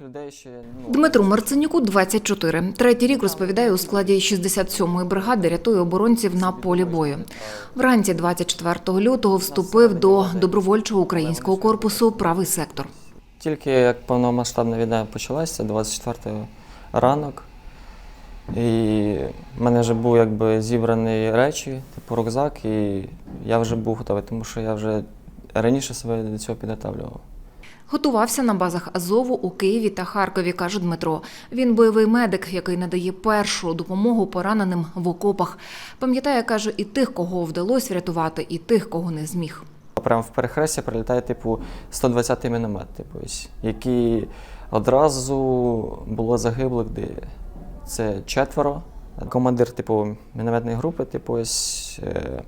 Ну, Дмитру Марценюку 24. Третій рік розповідає у складі 67-ї бригади рятує оборонців на полі бою. Вранці 24 лютого вступив до добровольчого українського корпусу правий сектор. Тільки як повномасштабна війна почалася, 24 ранок. І в мене вже був якби зібрані речі, типу рюкзак, і я вже був готовий, тому що я вже раніше себе до цього підготовлював. Готувався на базах Азову у Києві та Харкові, каже Дмитро. Він бойовий медик, який надає першу допомогу пораненим в окопах. Пам'ятає, каже, і тих, кого вдалося врятувати, і тих, кого не зміг. Прямо в перехрестя прилітає, типу, 120-й міномет, типу, ось, який одразу було загиблих, де це четверо. Командир, типу, мінометної групи, типу, ось, е,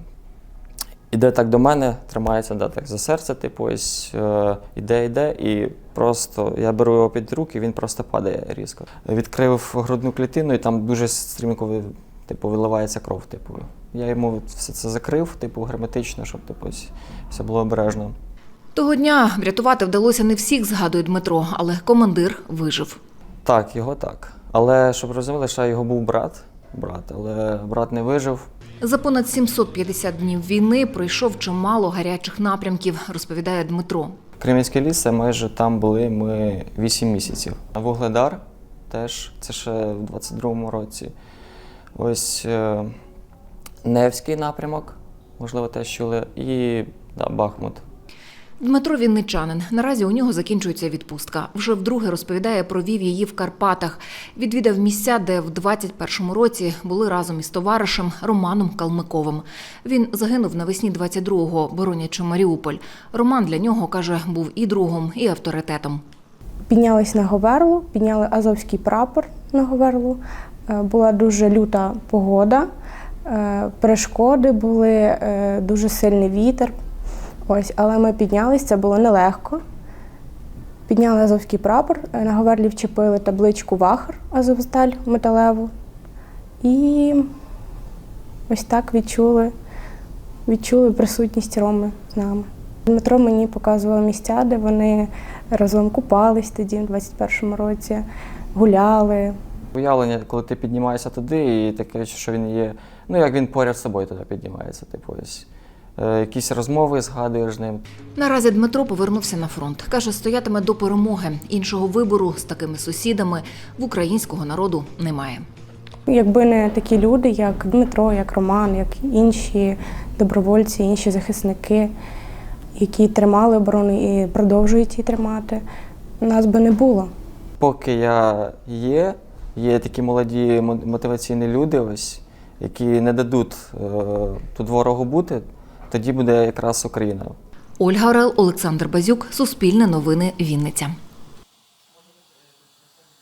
іде так до мене, тримається да, так за серце, типу, ось, е, іде, іде, і просто я беру його під руки, він просто падає різко. Відкрив грудну клітину, і там дуже стрімко типу, виливається кров. Типу. Я йому все це закрив, типу, герметично, щоб типу, ось, все було обережно. Того дня врятувати вдалося не всіх, згадує Дмитро, але командир вижив. Так, його так. Але щоб розуміли, що його був брат, брат, але брат не вижив. За понад 750 днів війни пройшов чимало гарячих напрямків, розповідає Дмитро. Кремінське ліс, це майже там були ми 8 місяців. А Вугледар теж, це ще в 22-му році. Ось е, Невський напрямок, можливо, теж чули, і да, Бахмут. Дмитро Вінничанин. Наразі у нього закінчується відпустка. Вже вдруге розповідає, провів її в Карпатах. Відвідав місця, де в 21-му році були разом із товаришем Романом Калмиковим. Він загинув навесні 22-го, боронячи Маріуполь. Роман для нього каже, був і другом, і авторитетом. Піднялись на Говерлу, підняли азовський прапор на Говерлу. Е, Була дуже люта погода, е, перешкоди були, е, дуже сильний вітер. Ось, але ми піднялись, це було нелегко. Підняли азовський прапор, е, на Говерлі вчепили табличку Вахар Азовсталь металеву. І ось так відчули, відчули присутність Роми з нами. Дмитро мені показував місця, де вони разом купались тоді, в 21-му році, гуляли. Уявлення, коли ти піднімаєшся туди, і таке, що він є, ну як він поряд з собою туди піднімається, типу ось. Е, якісь розмови згадуєш з ним. Наразі Дмитро повернувся на фронт. Каже, стоятиме до перемоги. Іншого вибору з такими сусідами в українського народу немає. Якби не такі люди, як Дмитро, як Роман, як інші добровольці, інші захисники, які тримали оборону і продовжують її тримати, нас би не було. Поки я є, є такі молоді мотиваційні люди, ось, які не дадуть е, тут ворогу бути, тоді буде якраз Україна. Ольга Орел, Олександр Базюк, Суспільне новини, Вінниця.